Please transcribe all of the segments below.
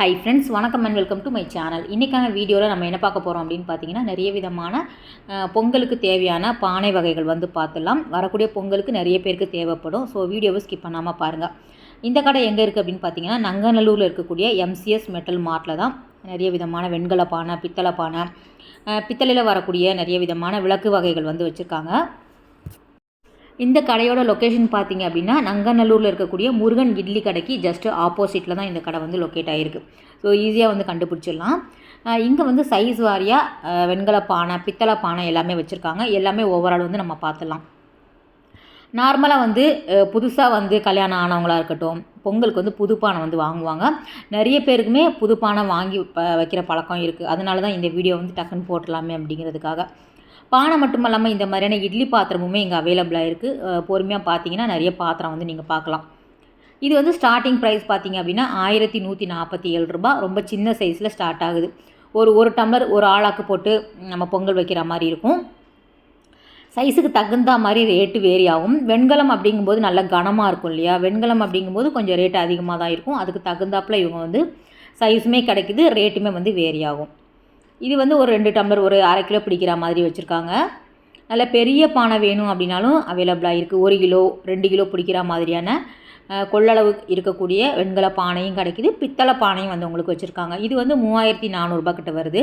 High friends வணக்கம் and welcome to my channel இன்றைக்கான வீடியோவில் நம்ம என்ன பார்க்க போகிறோம் அப்படின்னு பார்த்தீங்கன்னா நிறைய விதமான பொங்கலுக்கு தேவையான பானை வகைகள் வந்து பார்த்துடலாம். வரக்கூடிய பொங்கலுக்கு நிறைய பேருக்கு தேவைப்படும். ஸோ வீடியோவை ஸ்கிப் பண்ணாமல் பாருங்கள் இந்த கடை எங்கே இருக்குது அப்படின்னு பார்த்தீங்கன்னா நங்கநல்லூரில் இருக்கக்கூடிய எம்சிஎஸ் மெட்டல் மார்ட்டில் தான். நிறைய விதமான வெண்கல பானை பித்தளை பானை பித்தளையில் வரக்கூடிய நிறைய விதமான விளக்கு வகைகள் வந்து வச்சுருக்காங்க. இந்த கடையோட லொக்கேஷன் பார்த்தீங்க அப்படின்னா நங்கநல்லூரில் இருக்கக்கூடிய முருகன் இட்லி கடைக்கு ஜஸ்ட் ஆப்போசிட்டில் தான் இந்த கடை வந்து லொக்கேட் ஆகிருக்கு ஸோ ஈஸியாக வந்து கண்டுபிடிச்சிடலாம். இங்கே வந்து சைஸ் வாரியாக வெண்கல பானை பித்தளை பானை எல்லாமே வச்சுருக்காங்க. எல்லாமே ஓவரால் வந்து நம்ம பார்த்துடலாம். நார்மலாக வந்து புதுசாக வந்து கல்யாணம் ஆனவங்களாக இருக்கட்டும் பொங்கலுக்கு வந்து புது பானை வந்து வாங்குவாங்க. நிறைய பேருக்குமே புது பானை வாங்கி ப வைக்கிற பழக்கம் இருக்குது அதனால தான் இந்த வீடியோ வந்து டக்குன்னு போட்டலாமே அப்படிங்கிறதுக்காக. பானை மட்டும் இல்லாமல் இந்த மாதிரியான இட்லி பாத்திரமுமே இங்கே அவைலபிளாக இருக்குது பொறுமையாக பார்த்தீங்கன்னா நிறைய பாத்திரம் வந்து நீங்கள் பார்க்கலாம் இது வந்து ஸ்டார்டிங் ப்ரைஸ் பார்த்தீங்க அப்படின்னா ஆயிரத்தி நூற்றி நாற்பத்தி ஏழு ரூபா ரொம்ப சின்ன சைஸில் ஸ்டார்ட் ஆகுது. ஒரு ஒரு டம்ளர் ஒரு ஆளாக்கு போட்டு நம்ம பொங்கல் வைக்கிற மாதிரி இருக்கும். சைஸுக்கு தகுந்த மாதிரி ரேட்டு வேரி ஆகும். வெண்கலம் அப்படிங்கும்போது நல்ல கனமாக இருக்கும் இல்லையா? வெண்கலம் அப்படிங்கும்போது கொஞ்சம் ரேட்டு அதிகமாக தான் இருக்கும். அதுக்கு தகுந்தாப்பில் இவங்க வந்து சைஸுமே கிடைக்குது ரேட்டுமே வந்து வேரி ஆகும். இது வந்து ஒரு ரெண்டு டம்ளர் ஒரு அரை கிலோ பிடிக்கிற மாதிரி வச்சுருக்காங்க. நல்ல பெரிய பானை வேணும் அப்படின்னாலும் அவைலபிளாக இருக்குது ஒரு கிலோ ரெண்டு கிலோ பிடிக்கிற மாதிரியான கொள்ளளவு இருக்கக்கூடிய வெண்கல பானையும் கிடைக்குது. பித்தளை பானையும் வந்து உங்களுக்கு வச்சுருக்காங்க. இது வந்து மூவாயிரத்தி நானூறுரூபா கிட்ட வருது.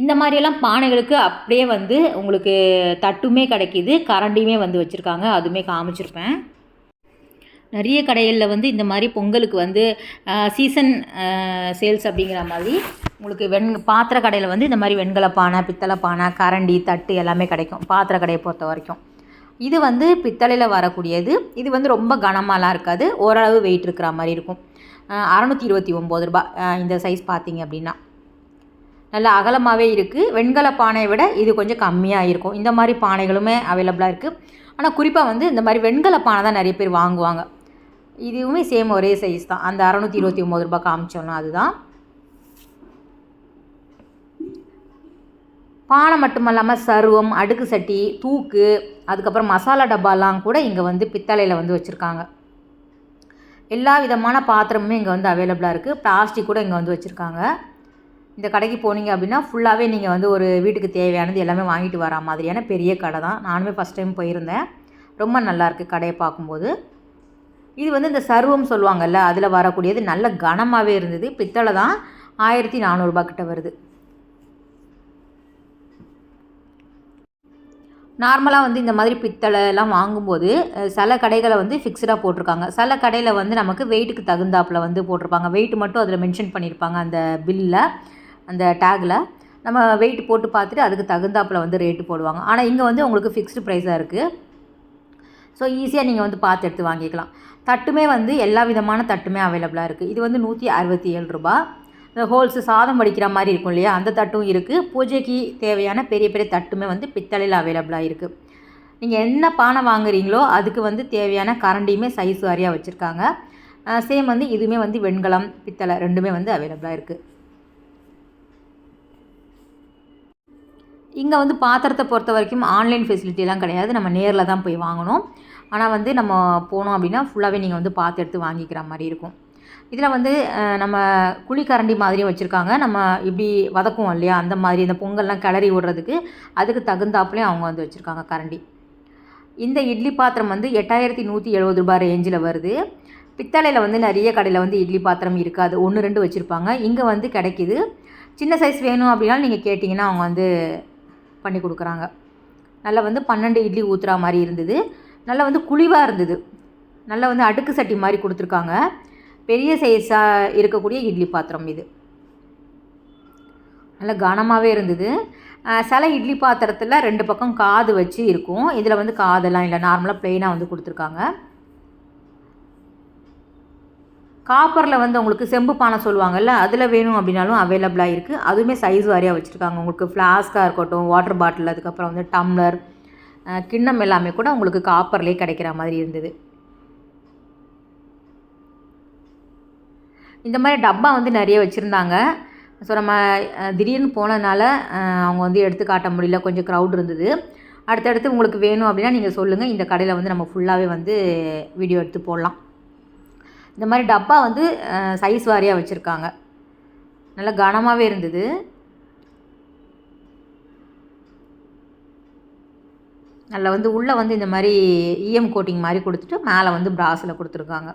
இந்த மாதிரியெல்லாம் பானைகளுக்கு அப்படியே வந்து உங்களுக்கு தட்டுமே கிடைக்கிது. கரண்டியுமே வந்து வச்சுருக்காங்க. அதுவுமே காமிச்சிருப்பேன். நிறைய கடைகளில் வந்து இந்த மாதிரி பொங்கலுக்கு வந்து சீசன் சேல்ஸ் அப்படிங்கிற மாதிரி உங்களுக்கு வெண் பாத்திர கடையில் வந்து இந்த மாதிரி வெண்கல பானை பித்தளை பானை கரண்டி தட்டு எல்லாமே கிடைக்கும் பாத்திர கடையை பொறுத்த வரைக்கும். இது வந்து பித்தளையில் வரக்கூடியது. இது வந்து ரொம்ப கனமாலாம் இருக்காது. ஓரளவு வெயிட் இருக்கிற மாதிரி இருக்கும். அறநூற்றி இருபத்தி ஒம்பது ரூபா இந்த சைஸ் பார்த்தீங்க அப்படின்னா. நல்ல அகலமாகவே இருக்குது வெண்கல பானையை விட இது கொஞ்சம் கம்மியாக இருக்கும். இந்த மாதிரி பானைகளுமே அவைலபிளாக இருக்குது ஆனால் குறிப்பாக வந்து இந்த மாதிரி வெண்கல பானை தான் நிறைய பேர் வாங்குவாங்க. இதுவுமே சேம் ஒரே சைஸ் தான். அந்த அறநூற்றி இருபத்தி ஒம்பது ரூபாய் காமிச்சோன்னா அதுதான். பானை மட்டும் இல்லாமல் சருவம் அடுக்கு சட்டி தூக்கு அதுக்கப்புறம் மசாலா டப்பாலாம் கூட இங்கே வந்து பித்தளையில் வந்து வச்சுருக்காங்க. எல்லா விதமான பாத்திரமுமே இங்கே வந்து அவைலபிளாக இருக்குது பிளாஸ்டிக் கூட இங்கே வந்து வச்சுருக்காங்க. இந்த கடைக்கு போனீங்க அப்படின்னா ஃபுல்லாகவே நீங்கள் வந்து ஒரு வீட்டுக்கு தேவையானது எல்லாமே வாங்கிட்டு வரா மாதிரியான பெரிய கடை தான். நானுமே ஃபஸ்ட் டைம் போயிருந்தேன். ரொம்ப நல்லாயிருக்கு கடையை பார்க்கும்போது. இது வந்து இந்த சர்வம் சொல்லுவாங்கல்ல அதில் வரக்கூடியது நல்ல கனமாகவே இருந்தது. பித்தளை தான் ஆயிரத்தி நானூறுரூபா கிட்ட வருது. நார்மலாக வந்து இந்த மாதிரி பித்தளை எல்லாம் வாங்கும்போது சில கடைகளை வந்து ஃபிக்ஸ்டாக போட்டிருக்காங்க. சில கடையில் வந்து நமக்கு வெயிட்டுக்கு தகுந்தாப்பில் வந்து போட்டிருப்பாங்க. வெயிட் மட்டும் அதில் மென்ஷன் பண்ணியிருப்பாங்க அந்த பில்லில் அந்த டேக்கில் நம்ம வெயிட் போட்டு பார்த்துட்டு அதுக்கு தகுந்தாப்பில் வந்து ரேட்டு போடுவாங்க. ஆனால் இங்கே வந்து உங்களுக்கு ஃபிக்ஸ்டு ப்ரைஸாக இருக்குது ஸோ ஈஸியாக நீங்கள் வந்து பார்த்து எடுத்து வாங்கிக்கலாம். தட்டுமே வந்து எல்லா விதமான தட்டுமே அவைலபிளாக இருக்குது இது வந்து நூற்றி அறுபத்தி ஏழு ரூபா. இந்த ஹோல்ஸு சாதம் வடிக்கிற மாதிரி இருக்கும் இல்லையா? அந்த தட்டும் இருக்குது பூஜைக்கு தேவையான பெரிய பெரிய தட்டுமே வந்து பித்தளையில் அவைலபிளாக இருக்குது நீங்கள் என்ன பானை வாங்குறீங்களோ அதுக்கு வந்து தேவையான கரண்டியுமே சைஸ் வாரியாக வச்சுருக்காங்க. சேம் வந்து இதுவுமே வந்து வெண்கலம் பித்தளை ரெண்டுமே வந்து அவைலபிளாக இருக்குது இங்கே வந்து பாத்திரத்தை பொறுத்த வரைக்கும் ஆன்லைன் ஃபெசிலிட்டிலாம் கிடையாது. நம்ம நேரில் தான் போய் வாங்கணும். ஆனால் வந்து நம்ம போனோம் அப்படின்னா ஃபுல்லாகவே நீங்கள் வந்து பார்த்து எடுத்து வாங்கிக்கிற மாதிரி இருக்கும். இதில் வந்து நம்ம குழிக்கரண்டி மாதிரியும் வச்சுருக்காங்க. நம்ம இப்படி வதக்குவோம் இல்லையா? அந்த மாதிரி இந்த பொங்கல்லாம் கிளறி விடுறதுக்கு அதுக்கு தகுந்தாப்புலேயும் அவங்க வந்து வச்சுருக்காங்க கரண்டி. இந்த இட்லி பாத்திரம் வந்து எட்டாயிரத்தி நூற்றி எழுபது ரூபாய் ரேஞ்சில் வருது. பித்தளையில் வந்து நிறைய கடையில் வந்து இட்லி பாத்திரம் இருக்காது. ஒன்று ரெண்டு வச்சுருப்பாங்க. இங்கே வந்து கிடைக்கிது. சின்ன சைஸ் வேணும் அப்படின்னா நீங்கள் கேட்டிங்கன்னா அவங்க வந்து பண்ணி கொடுக்குறாங்க. நல்லா வந்து பன்னெண்டு இட்லி ஊற்றுற மாதிரி இருந்தது. நல்லா வந்து குழிவாக இருந்தது. நல்லா வந்து அடுக்கு சட்டி மாதிரி கொடுத்துருக்காங்க. பெரிய சைஸாக இருக்கக்கூடிய இட்லி பாத்திரம் இது. நல்லா கனமாகவே இருந்தது. சில இட்லி பாத்திரத்தில் ரெண்டு பக்கம் காது வச்சு இருக்கும். இதில் வந்து காதெல்லாம் இல்லை. நார்மலாக ப்ளெயினாக வந்து கொடுத்துருக்காங்க. காப்பரில் வந்து உங்களுக்கு செம்பு பானை சொல்லுவாங்கல்ல அதில் வேணும் அப்படின்னாலும் அவைலபிளாக இருக்குது அதுவுமே சைஸ் வாரியாக வச்சுருக்காங்க. உங்களுக்கு ஃப்ளாஸ்காக இருக்கட்டும் வாட்டர் பாட்டில் அதுக்கப்புறம் வந்து டம்ளர் கிண்ணம் எல்லாமே கூட உங்களுக்கு காப்பர்லேயே கிடைக்கிற மாதிரி இருந்தது. இந்த மாதிரி டப்பா வந்து நிறைய வச்சுருந்தாங்க. ஸோ நம்ம திடீர்னு போனதுனால அவங்க வந்து எடுத்து காட்ட முடியல. கொஞ்சம் க்ரௌட் இருந்தது. அடுத்தடுத்து உங்களுக்கு வேணும் அப்படின்னா நீங்கள் சொல்லுங்கள் இந்த கடையில் வந்து நம்ம ஃபுல்லாகவே வந்து வீடியோ எடுத்து போடலாம். இந்த மாதிரி டப்பா வந்து சைஸ் வாரியாக வச்சுருக்காங்க. நல்லா கனமாகவே இருந்தது. அதில் வந்து உள்ளே வந்து இந்த மாதிரி இஎம் கோட்டிங் மாதிரி கொடுத்துட்டு மேலே வந்து ப்ராஸில் கொடுத்துருக்காங்க.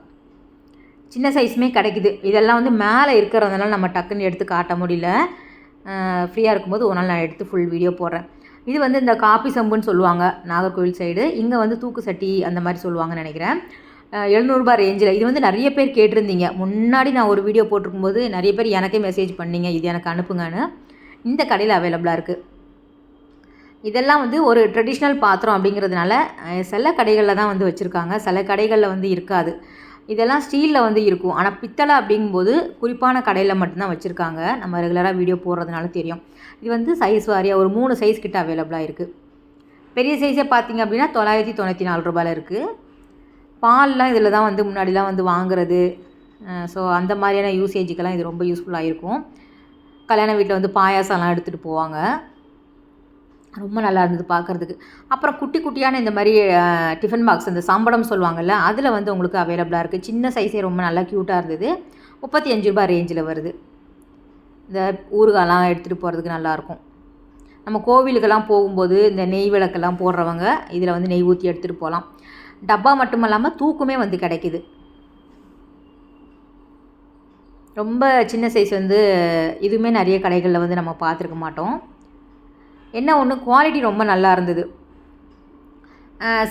சின்ன சைஸுமே கிடைக்குது. இதெல்லாம் வந்து மேலே இருக்கிறதுனால நம்ம டக்குன்னு எடுத்து காட்ட முடியல. ஃப்ரீயாக இருக்கும்போது ஒரு நாள் நான் எடுத்து ஃபுல் வீடியோ போடுறேன். இது வந்து இந்த காப்பி சம்புன்னு சொல்லுவாங்க நாகர்கோவில் சைடு இங்கே வந்து தூக்கு சட்டி அந்த மாதிரி சொல்லுவாங்கன்னு நினைக்கிறேன். எழுநூறுபா ரேஞ்சில் இது வந்து நிறைய பேர் கேட்டிருந்தீங்க. முன்னாடி நான் ஒரு வீடியோ போட்டிருக்கும்போது நிறைய பேர் எனக்கே மெசேஜ் பண்ணிங்க இது எனக்கு அனுப்புங்கன்னு. இந்த கடையில் அவைலபிளாக இருக்குது இதெல்லாம் வந்து ஒரு ட்ரெடிஷ்னல் பாத்திரம் அப்படிங்கிறதுனால சில கடைகளில் தான் வந்து வச்சுருக்காங்க. சில கடைகளில் வந்து இருக்காது. இதெல்லாம் ஸ்டீலில் வந்து இருக்கும். ஆனால் பித்தளை அப்படிங்கும்போது குறிப்பான கடையில் மட்டும்தான் வச்சுருக்காங்க. நம்ம ரெகுலராக வீடியோ போடுறதுனால தெரியும். இது வந்து சைஸ் வாரியாக ஒரு மூணு சைஸ் கிட்ட அவைலபிளாக இருக்குது பெரிய சைஸே பார்த்திங்க அப்படின்னா தொள்ளாயிரத்தி தொண்ணூற்றி நாலு ரூபாயில் இருக்குது பால்லாம் இதில் தான் வந்து முன்னாடிலாம் வந்து வாங்குறது. ஸோ அந்த மாதிரியான யூசேஜுக்கெல்லாம் இது ரொம்ப யூஸ்ஃபுல்லாக இருக்கும். கல்யாண வீட்டில் வந்து பாயாசம்லாம் எடுத்துகிட்டு போவாங்க. ரொம்ப நல்லா இருந்தது பார்க்குறதுக்கு. அப்புறம் குட்டி குட்டியான இந்த மாதிரி டிஃபன் பாக்ஸ் இந்த சாம்படம் சொல்லுவாங்கள்ல அதில் வந்து உங்களுக்கு அவைலபிளாக இருக்குது சின்ன சைஸே ரொம்ப நல்லா க்யூட்டாக இருந்தது. முப்பத்தி அஞ்சு ரூபா ரேஞ்சில் வருது. இந்த ஊறுகாலாம் எடுத்துகிட்டு போகிறதுக்கு நல்லாயிருக்கும் நம்ம கோவிலுக்கெல்லாம் போகும்போது இந்த நெய் விளக்கெல்லாம் போடுறவங்க இதில் வந்து நெய் ஊற்றி எடுத்துகிட்டு போகலாம். டப்பா மட்டும் இல்லாமல் தூக்குமே வந்து கிடைக்கிது. ரொம்ப சின்ன சைஸ் வந்து இதுவுமே நிறைய கடைகளில் வந்து நம்ம பார்த்துருக்க மாட்டோம். என்ன ஒன்று குவாலிட்டி ரொம்ப நல்லா இருந்தது.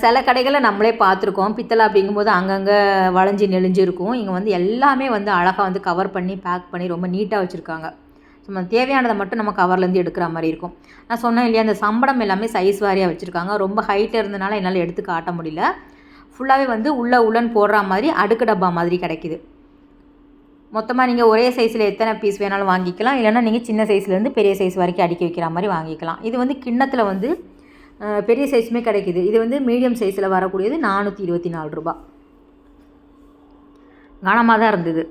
சில கடைகளை நம்மளே பார்த்துருக்கோம். பித்தளை அப்படிங்கும்போது அங்கங்கே வளைஞ்சி நெளிஞ்சிருக்கும் இங்கே வந்து எல்லாமே வந்து அழகாக வந்து கவர் பண்ணி பேக் பண்ணி ரொம்ப நீட்டாக வச்சுருக்காங்க. நம்ம தேவையானதை மட்டும் நம்ம கவர்லேருந்து எடுக்கிற மாதிரி இருக்கும். நான் சொன்னேன் இல்லையா அந்த சம்படம் எல்லாமே சைஸ் வாரியாக வச்சுருக்காங்க. ரொம்ப ஹைட்டாக இருந்தனால என்னால் எடுத்து காட்ட முடியல. ஃபுல்லாகவே வந்து உள்ளே உள்ளன்னு போடுற மாதிரி அடுக்கு டப்பா மாதிரி கிடைக்கிது. மொத்தமாக நீங்கள் ஒரே சைஸில் எத்தனை பீஸ் வேணாலும் வாங்கிக்கலாம். இல்லைனா நீங்கள் சின்ன சைஸ்லேருந்து பெரிய சைஸ் வரைக்கும் அடுக்கி வைக்கிற மாதிரி வாங்கிக்கலாம். இது வந்து கிண்ணத்தில் வந்து பெரிய சைஸுமே கிடைக்கிது. இது வந்து மீடியம் சைஸில் வரக்கூடியது நானூற்றி இருபத்தி நாலு ரூபா கனமாக தான் இருந்தது.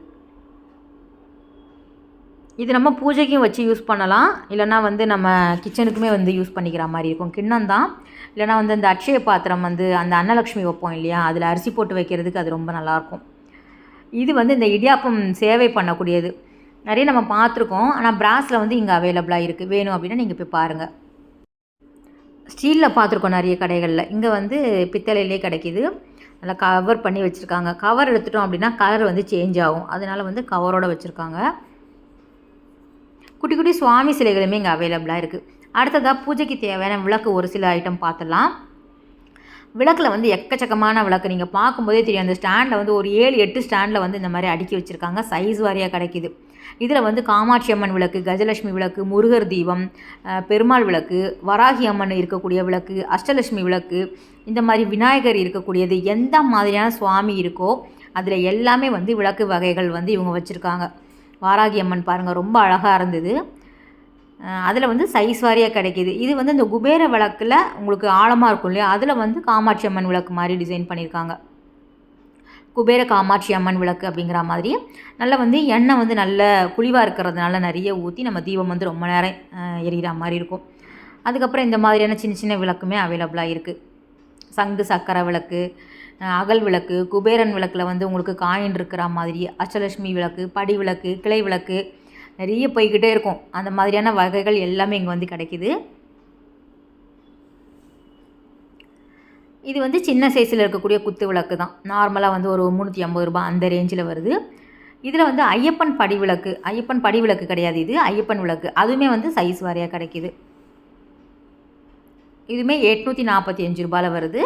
இது நம்ம பூஜைக்கும் வச்சு யூஸ் பண்ணலாம். இல்லைனா வந்து நம்ம கிச்சனுக்குமே வந்து யூஸ் பண்ணிக்கிற மாதிரி இருக்கும். கிண்ணம் தான். இல்லைனா வந்து அந்த அட்சய பாத்திரம் வந்து அந்த அன்னலக்ஷ்மி வைப்போம் இல்லையா? அதில் அரிசி போட்டு வைக்கிறதுக்கு அது ரொம்ப நல்லாயிருக்கும் இது வந்து இந்த இடியாப்பம் சேவை பண்ணக்கூடியது. நிறைய நம்ம பார்த்துருக்கோம். ஆனால் பிராஸில் வந்து இங்கே அவைலபிளாக இருக்குது வேணும் அப்படின்னா நீங்கள் போய் பாருங்கள் ஸ்டீலில் பார்த்துருக்கோம் நிறைய கடைகளில். இங்கே வந்து பித்தளையிலே கிடைக்கிது. நல்லா கவர் பண்ணி வச்சுருக்காங்க. கவர் எடுத்துட்டோம் அப்படின்னா கலர் வந்து சேஞ்ச் ஆகும். அதனால் வந்து கவரோடு வச்சுருக்காங்க. குட்டி குட்டி சுவாமி சிலைகளுமே இங்கே அவைலபிளாக இருக்குது அடுத்ததாக பூஜைக்கு தேவையான விளக்கு ஒரு சில ஐட்டம் பார்த்துடலாம். விளக்கில் வந்து எக்கச்சக்கமான விளக்கு. நீங்கள் பார்க்கும்போதே தெரியும் அந்த ஸ்டாண்டில் வந்து ஒரு ஏழு எட்டு ஸ்டாண்டில் வந்து இந்த மாதிரி அடுக்கி வச்சுருக்காங்க. சைஸ் வாரியாக கிடைக்கிது. இதில் வந்து காமாட்சி அம்மன் விளக்கு கஜலட்சுமி விளக்கு முருகர் தீபம் பெருமாள் விளக்கு வராகி அம்மன் இருக்கக்கூடிய விளக்கு அஷ்டலட்சுமி விளக்கு இந்த மாதிரி விநாயகர் இருக்கக்கூடியது எந்த மாதிரியான சுவாமி இருக்கோ அதில் எல்லாமே வந்து விளக்கு வகைகள் வந்து இவங்க வச்சுருக்காங்க. வாராகி அம்மன் பாருங்கள் ரொம்ப அழகாக இருந்தது. அதில் வந்து சைஸ் வாரியாக கிடைக்கிது. இது வந்து இந்த குபேர விளக்கில் உங்களுக்கு ஆழமாக இருக்கும் இல்லையா? அதில் வந்து காமாட்சி அம்மன் விளக்கு மாதிரி டிசைன் பண்ணியிருக்காங்க. குபேர காமாட்சி அம்மன் விளக்கு அப்படிங்கிற மாதிரி. நல்லா வந்து எண்ணெய் வந்து நல்ல குழிவாக இருக்கிறதுனால நிறைய ஊற்றி நம்ம தீபம் வந்து ரொம்ப நேரம் எரிகிற மாதிரி இருக்கும். அதுக்கப்புறம் இந்த மாதிரியான சின்ன சின்ன விளக்குமே அவைலபிளாக இருக்குது சங்கு சக்கரை விளக்கு அகல் விளக்கு குபேரன் விளக்கில் வந்து உங்களுக்கு காயின் இருக்கிற மாதிரி அச்சலட்சுமி விளக்கு படி விளக்கு கிளை விளக்கு நிறைய போய்கிட்டே இருக்கும். அந்த மாதிரியான வகைகள் எல்லாமே இங்கே வந்து கிடைக்கிது. இது வந்து சின்ன சைஸில் இருக்கக்கூடிய குத்து விளக்கு தான். நார்மலாக வந்து ஒரு முந்நூற்றி ஐம்பது ரூபா அந்த ரேஞ்சில் வருது. இதில் வந்து ஐயப்பன் படி விளக்கு ஐயப்பன் படி விளக்கு கிடையாது இது ஐயப்பன் விளக்கு. அதுவுமே வந்து சைஸ் வாரியாக கிடைக்கிது. இதுவுமே எட்நூற்றி நாற்பத்தி அஞ்சு ரூபாயில் வருது.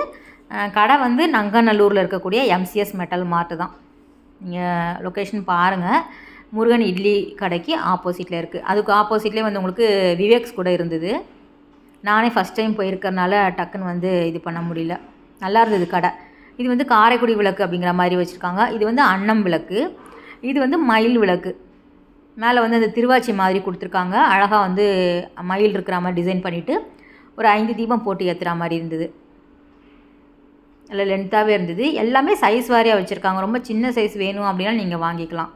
கடை வந்து நங்கநல்லூரில் இருக்கக்கூடிய எம்சிஎஸ் மெட்டல் மார்ட்டு தான். நீங்கள் லொக்கேஷன் பாருங்கள் முருகன் இட்லி கடைக்கு ஆப்போசிட்டில் இருக்குது அதுக்கு ஆப்போசிட்லேயே வந்து உங்களுக்கு விவேக்ஸ் கூட இருந்தது. நானே ஃபஸ்ட் டைம் போயிருக்கறனால டக்குன்னு வந்து இது பண்ண முடியல. நல்லா இருந்தது கடை. இது வந்து காரைக்குடி விளக்கு அப்படிங்கிற மாதிரி வச்சுருக்காங்க. இது வந்து அன்னம் விளக்கு. இது வந்து மயில் விளக்கு. மேலே வந்து அந்த திருவாச்சி மாதிரி கொடுத்துருக்காங்க. அழகாக வந்து மயில் இருக்கிற மாதிரி டிசைன் பண்ணிவிட்டு ஒரு ஐந்து தீபம் போட்டு ஏற்றுற மாதிரி இருந்தது. நல்ல லென்த்தாகவே இருந்தது. எல்லாமே சைஸ் வாரியாக வச்சுருக்காங்க. ரொம்ப சின்ன சைஸ் வேணும் அப்படின்னா நீங்கள் வாங்கிக்கலாம்.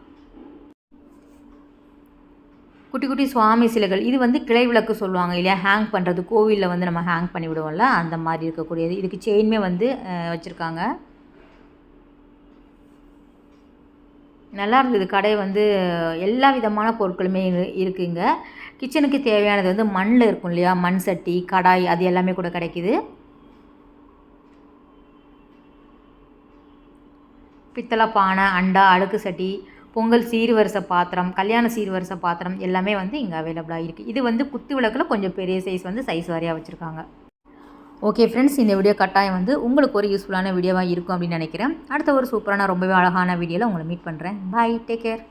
குட்டி குட்டி சுவாமி சிலைகள். இது வந்து கிளை விளக்கு சொல்லுவாங்க இல்லையா? ஹேங் பண்ணுறது கோவிலில் வந்து நம்ம ஹேங் பண்ணி விடுவோம்ல அந்த மாதிரி இருக்கக்கூடியது. இதுக்கு செயின்மே வந்து வச்சுருக்காங்க. நல்லா இருந்தது. கடை வந்து எல்லா விதமான பொருட்களுமே இருக்குங்க. கிச்சனுக்கு தேவையானது வந்து மண்ணில் இருக்கும் இல்லையா? மண் சட்டி கடாய் அது எல்லாமே கூட கிடைக்குது. பித்தளை பானை அண்டா அடுக்கு சட்டி பொங்கல் சீர்வரிசை பாத்திரம் கல்யாண சீர்வரிசை பாத்திரம் எல்லாமே வந்து இங்கே அவைலபிளாக இருக்குது இது வந்து குத்து விளக்கில் கொஞ்சம் பெரிய சைஸ் வந்து சைஸ் வாரியாக வச்சுருக்காங்க. ஓகே ஃப்ரெண்ட்ஸ் இந்த வீடியோ கட்டாயம் வந்து உங்களுக்கு ஒரு யூஸ்ஃபுல்லான வீடியோவாக இருக்கும் அப்படின்னு நினைக்கிறேன். அடுத்த ஒரு சூப்பரான ரொம்பவே அழகான வீடியோவில் உங்களை மீட் பண்ணுறேன் பாய் டேக் கேர்